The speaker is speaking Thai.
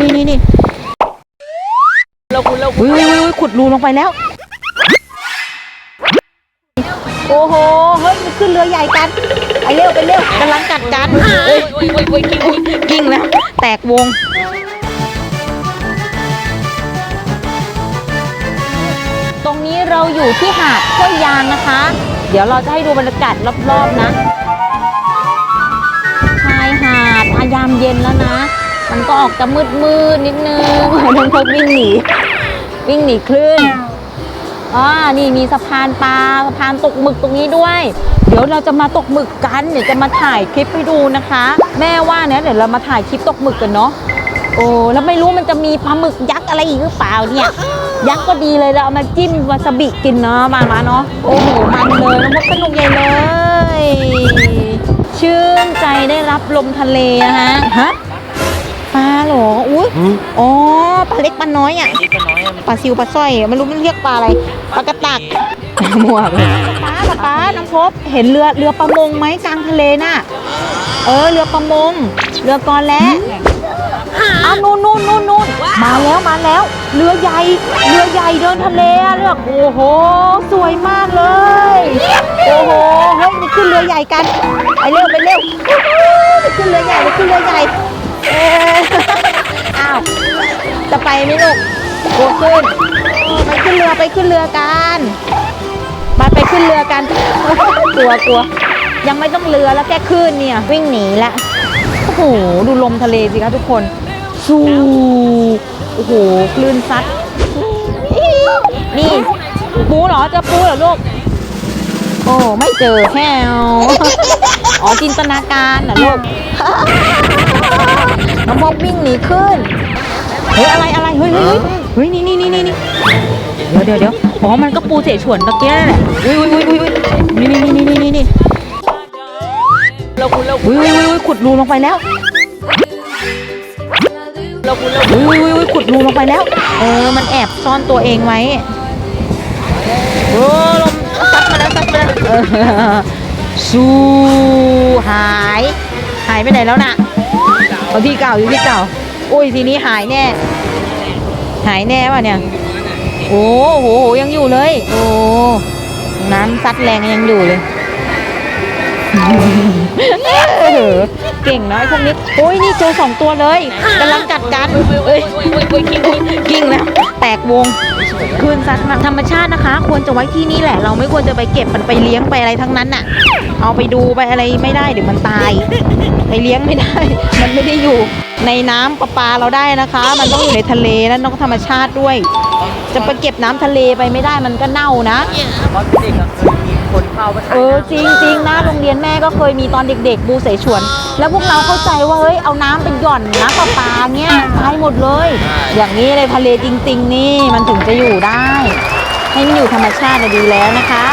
นี่นี่นี่เราคุณเราอุ้ยอุ้ยอุ้ยขุดรูลงไปแล้ว โอ้โห เฮ้ยมันขึ้นเรือใหญ่กัน ไปเร็วไปเร็วกำลังกัดกันโอ้ยโอ้ยโอ้ยโอ้ยกิ้งกิ้งแล้ว แตกวง ตรงนี้เราอยู่ที่หาดห้วยยางนะคะ เดี๋ยวเราจะให้ดูบรรยากาศรอบๆนะ ชายหาดอายามเย็นแล้วนะ มันก็ออกจะมืดมืดๆนิดนึงน้องพบวิ่งหนี วิ่งหนีคลื่นอ่านี่มีสะพานปลาสะพานตกหมึกตรงนี้ด้วย เดี๋ยวเราจะมาตกหมึกกัน เดี๋ยวจะมาถ่ายคลิปให้ดูนะคะ แม่ว่าเนี่ยเดี๋ยวเรามาถ่ายคลิปตกหมึกกันเนาะ โอ้แล้วไม่รู้มันจะมีปลาหมึกยักษ์อะไรอีกหรือเปล่าเนี่ย ยักษ์ก็ดีเลยเราเอามาจิ้มวาซาบิกินเนาะ มามาเนาะ โอ้โห มันเลยน้องมดสนุกใหญ่เลย ชื่นใจได้รับลมทะเลนะฮะฮะ ปลาเหรออุ้ยอ๋อปลาเล็กปลาน้อยอะนี่ก็น้อยอะปลาซิวปลาสร้อยไม่รู้มันเรียกปลาอะไรปลากระตักมั่วไปป้าป้าป้าน้องพบเห็นเรือเรือประมงไหมกลางทะเลน่ะเออเรือประมง เรือกอและอ้าวนู่นนู่นนู่นนู่นมาแล้วมาแล้ว เรือใหญ่เรือใหญ่เดินทะเลอะเรือโอ้โห สวยมากเลย โอ้โหเฮ้ยไปขึ้นเรือใหญ่กันไปเร็วไปเร็วไปขึ้นเรือใหญ่ไปขึ้นเรือใหญ่เอออ้าวจะ ไปไหมลูกกลัวขึ้น ไปขึ้นเรือไปขึ้นเรือกันมาไปขึ้นเรือกัน กลัวกลัว ยังไม่ต้องเรือแล้วแค่ขึ้นเนี่ย วิ่งหนีละ โอ้โห ดูลมทะเลสิคะทุกคน สู้ โอ้โห คลื่นซัด นี่ ปูเหรอเจะปูเหรอลูก โอ้ ไม่เจอแฮวอ๋อจินตนาการเหรอลูกน้องพบวิ่งหนีขึ้น เฮ้ยอะไรอะไรเฮ้ยเฮ้ยเฮ้ยเฮ้ยนี่นี่นี่นี่นี่เดี๋ยวเดี๋ยวเดี๋ยวอ๋อมันก็ปูเสฉวนตะเกียแหละอุ้ยอุ้ยอุ้ยอุ้ยอุ้ยนี่นี่นี่นี่นี่นี่เราคุณเราอุ้ยอุ้ยอุ้ยขุดรูลงไปแล้วเราคุณเราอุ้ยอุ้ยอุ้ยขุดรูลงไปแล้ว เออมันแอบซ่อนตัวเองไว้โอ้ลมซัดมาแล้วซัดมาแล้วเออชูหาย หายไปไหนแล้วน่ะเอาที่เก่าอยู่ที่เก่า อุ้ยทีนี้หายแน่ หายแน่ป่ะเนี่ย โอ้โหยังอยู่เลย โอ้น้ำซัดแรงยังอยู่เลยเออเก่งเนอะไอ้พวกนี้โอ้ยนี่เจอสองตัวเลยกำลังกัดกันเอ้ยโอ้ยโอ้ยโอ้ยกิ้งแล้ว กวงคลื่นซัดมาธรรมชาตินะคะ ควรจะไว้ที่นี่แหละ เราไม่ควรจะไปเก็บมันไปเลี้ยงไปอะไรทั้งนั้นน่ะ เอาไปดูไปอะไรไม่ได้เดี๋ยวมันตาย ไปเลี้ยงไม่ได้ มันไม่ได้อยู่ในน้ำประปาเราได้นะคะ มันต้องอยู่ในทะเลและนอกธรรมชาติด้วย จะไปเก็บน้ำทะเลไปไม่ได้มันก็เน่านะตอนเด็กอะเคยมีคนเข้ามาเออจริงจริงๆหน้าโรงเรียนแม่ก็เคยมีตอนเด็ก ๆ บูเสฉวน แล้วพวกเราเข้าใจว่าเฮ้ยเอาน้ำเป็นหย่อนน้ำประปาเงี้ยตายหมดเลย อย่างนี้เลยทะเลจริง ๆ นี่มันถึงจะอยู่ได้ ให้มันอยู่ธรรมชาติน่ะดีแล้วนะคะ